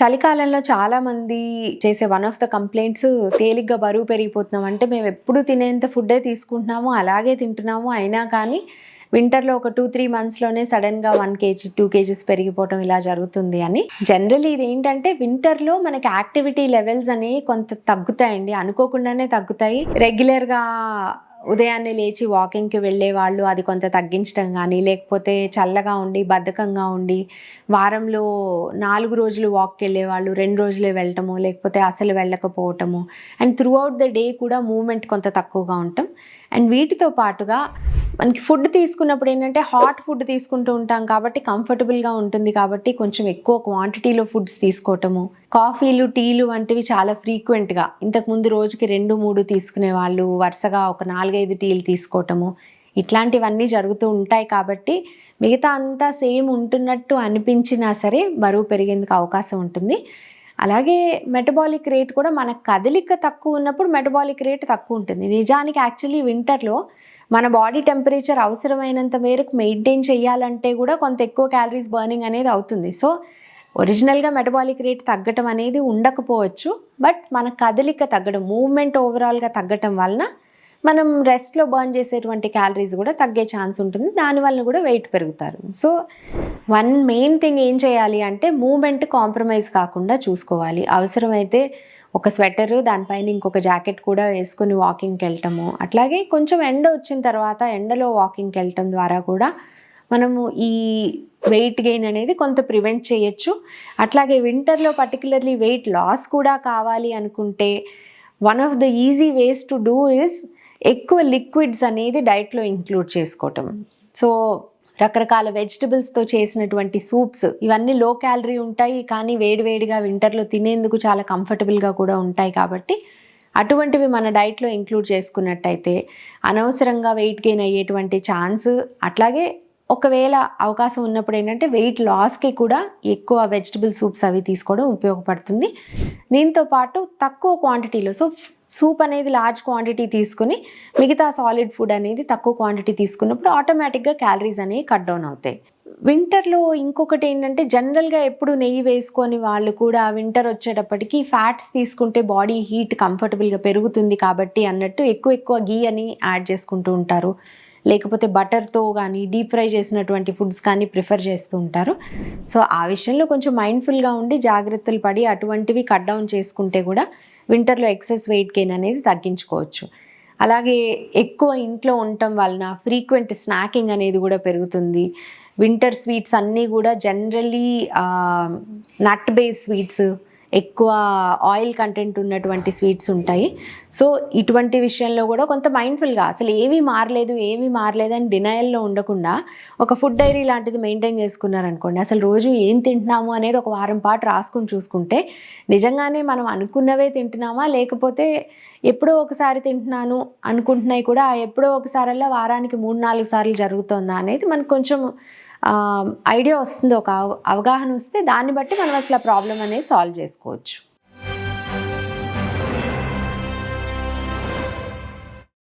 చలికాలంలో చాలా మంది చేసే వన్ ఆఫ్ ద కంప్లైంట్స్ తేలిగ్గా బరువు పెరిగిపోతున్నాం. అంటే మేము ఎప్పుడు తినేంత ఫుడ్డే తీసుకుంటున్నాము అలాగే తింటున్నాము. అయినా కానీ వింటర్లో ఒక టూ త్రీ మంత్స్లోనే సడన్గా వన్ కేజీ టూ కేజీస్ పెరిగిపోవటం ఇలా జరుగుతుంది అని. జనరల్లీ ఇది ఏంటంటే వింటర్లో మనకి యాక్టివిటీ లెవెల్స్ అనేవి కొంత తగ్గుతాయండి. అనుకోకుండానే తగ్గుతాయి. రెగ్యులర్గా ఉదయాన్నే లేచి వాకింగ్కి వెళ్ళే వాళ్ళు అది కొంత తగ్గించడం కానీ లేకపోతే చల్లగా ఉండి బద్ధకంగా ఉండి వారంలో నాలుగు రోజులు వాక్కి వెళ్ళే వాళ్ళు రెండు రోజులే వెళ్ళటము లేకపోతే అసలు వెళ్ళకపోవటము. And throughout the day కూడా మూమెంట్ కొంత తక్కువగా ఉంటాం. అండ్ వీటితో పాటుగా మనకి ఫుడ్ తీసుకున్నప్పుడు ఏంటంటే హాట్ ఫుడ్ తీసుకుంటూ ఉంటాం కాబట్టి కంఫర్టబుల్గా ఉంటుంది కాబట్టి కొంచెం ఎక్కువ క్వాంటిటీలో ఫుడ్స్ తీసుకోవటము. కాఫీలు టీలు వంటివి చాలా ఫ్రీక్వెంట్గా ఇంతకుముందు రోజుకి రెండు మూడు తీసుకునే వాళ్ళు వరుసగా ఒక నాలుగైదు టీలు తీసుకోవటము. ఇట్లాంటివన్నీ జరుగుతూ ఉంటాయి కాబట్టి మిగతా అంతా సేమ్ ఉంటున్నట్టు అనిపించినా సరే బరువు పెరిగేందుకు అవకాశం ఉంటుంది. అలాగే మెటబాలిక్ రేట్ కూడా మన కదలిక తక్కువ ఉన్నప్పుడు మెటబాలిక్ రేట్ తక్కువ ఉంటుంది. నిజానికి యాక్చువల్లీ వింటర్లో మన బాడీ టెంపరేచర్ అవసరమైనంత మేరకు మెయింటైన్ చేయాలంటే కూడా కొంత ఎక్కువ క్యాలరీస్ బర్నింగ్ అనేది అవుతుంది. సో ఒరిజినల్గా మెటబాలిక్ రేట్ తగ్గటం అనేది ఉండకపోవచ్చు. బట్ మన కదలిక తగ్గడం మూవ్మెంట్ ఓవరాల్గా తగ్గటం వలన మనం రెస్ట్లో బర్న్ చేసేటువంటి క్యాలరీస్ కూడా తగ్గే ఛాన్స్ ఉంటుంది. దానివల్ల కూడా వెయిట్ పెరుగుతారు. సో వన్ మెయిన్ థింగ్ ఏం చేయాలి అంటే మూమెంట్ కాంప్రమైజ్ కాకుండా చూసుకోవాలి. అవసరమైతే ఒక స్వెటర్ దానిపైన ఇంకొక జాకెట్ కూడా వేసుకొని వాకింగ్కి వెళ్ళటము. అట్లాగే కొంచెం ఎండ వచ్చిన తర్వాత ఎండలో వాకింగ్కి వెళ్ళటం ద్వారా కూడా మనము ఈ వెయిట్ గెయిన్ అనేది కొంత ప్రివెంట్ చేయొచ్చు. అట్లాగే వింటర్లో పర్టికులర్లీ వెయిట్ లాస్ కూడా కావాలి అనుకుంటే one of the easy ways to do is ఎక్కువ లిక్విడ్స్ అనేది డైట్లో ఇంక్లూడ్ చేసుకోవటం. సో రకరకాల వెజిటబుల్స్తో చేసినటువంటి సూప్స్ ఇవన్నీ లో క్యాలరీ ఉంటాయి కానీ వేడివేడిగా వింటర్లో తినేందుకు చాలా కంఫర్టబుల్గా కూడా ఉంటాయి కాబట్టి అటువంటివి మన డైట్లో ఇంక్లూడ్ చేసుకున్నట్టయితే అనవసరంగా వెయిట్ గెయిన్ అయ్యేటువంటి ఛాన్స్ అట్లాగే ఒకవేళ అవకాశం ఉన్నప్పుడు ఏంటంటే వెయిట్ లాస్కి కూడా ఎక్కువ వెజిటబుల్ సూప్స్ అవి తీసుకోవడం ఉపయోగపడుతుంది. దీంతో పాటు తక్కువ క్వాంటిటీలో సో సూప్ అనేది లార్జ్ క్వాంటిటీ తీసుకుని మిగతా సాలిడ్ ఫుడ్ అనేది తక్కువ క్వాంటిటీ తీసుకున్నప్పుడు ఆటోమేటిక్గా క్యాలరీస్ అనేవి కట్ డౌన్ అవుతాయి. వింటర్లో ఇంకొకటి ఏంటంటే జనరల్గా ఎప్పుడు నెయ్యి వేసుకొని వాళ్ళు కూడా వింటర్ వచ్చేటప్పటికి ఫ్యాట్స్ తీసుకుంటే బాడీ హీట్ కంఫర్టబుల్గా పెరుగుతుంది కాబట్టి అన్నట్టు ఎక్కువ ఎక్కువ గీ అని యాడ్ చేసుకుంటూ ఉంటారు. లేకపోతే బటర్తో కానీ డీప్ ఫ్రై చేసినటువంటి ఫుడ్స్ కానీ ప్రిఫర్ చేస్తూ ఉంటారు. సో ఆ విషయంలో కొంచెం మైండ్ఫుల్గా ఉండి జాగ్రత్తలు పడి అటువంటివి కట్ డౌన్ చేసుకుంటే కూడా వింటర్లో ఎక్సెస్ వెయిట్ గెయిన్ అనేది తగ్గించుకోవచ్చు. అలాగే ఎక్కువ ఇంట్లో ఉండటం వలన ఫ్రీక్వెంట్ స్నాకింగ్ అనేది కూడా పెరుగుతుంది. వింటర్ స్వీట్స్ అన్నీ కూడా జనరలీ నట్ బేస్ స్వీట్స్ ఎక్కువ ఆయిల్ కంటెంట్ ఉన్నటువంటి స్వీట్స్ ఉంటాయి. సో ఇటువంటి విషయంలో కూడా కొంత మైండ్ఫుల్గా అసలు ఏమీ మారలేదు ఏమీ మారలేదు అని డినయల్లో ఉండకుండా ఒక ఫుడ్ డైరీ లాంటిది మెయింటైన్ చేసుకున్నారనుకోండి అసలు రోజు ఏం తింటున్నాము అనేది ఒక వారం పాటు రాసుకుని చూసుకుంటే నిజంగానే మనం అనుకున్నవే తింటున్నామా లేకపోతే ఎప్పుడో ఒకసారి తింటున్నాను అనుకుంటున్నాయి కూడా ఎప్పుడో ఒకసారల్లా వారానికి మూడు నాలుగు సార్లు జరుగుతుందా అనేది మనకు కొంచెం ఐడియా వస్తుంది ఒక అవ- అవగాహన వస్తే దాన్ని బట్టి మనం అసలు ఆ ప్రాబ్లం అనేది సాల్వ్ చేసుకోవచ్చు.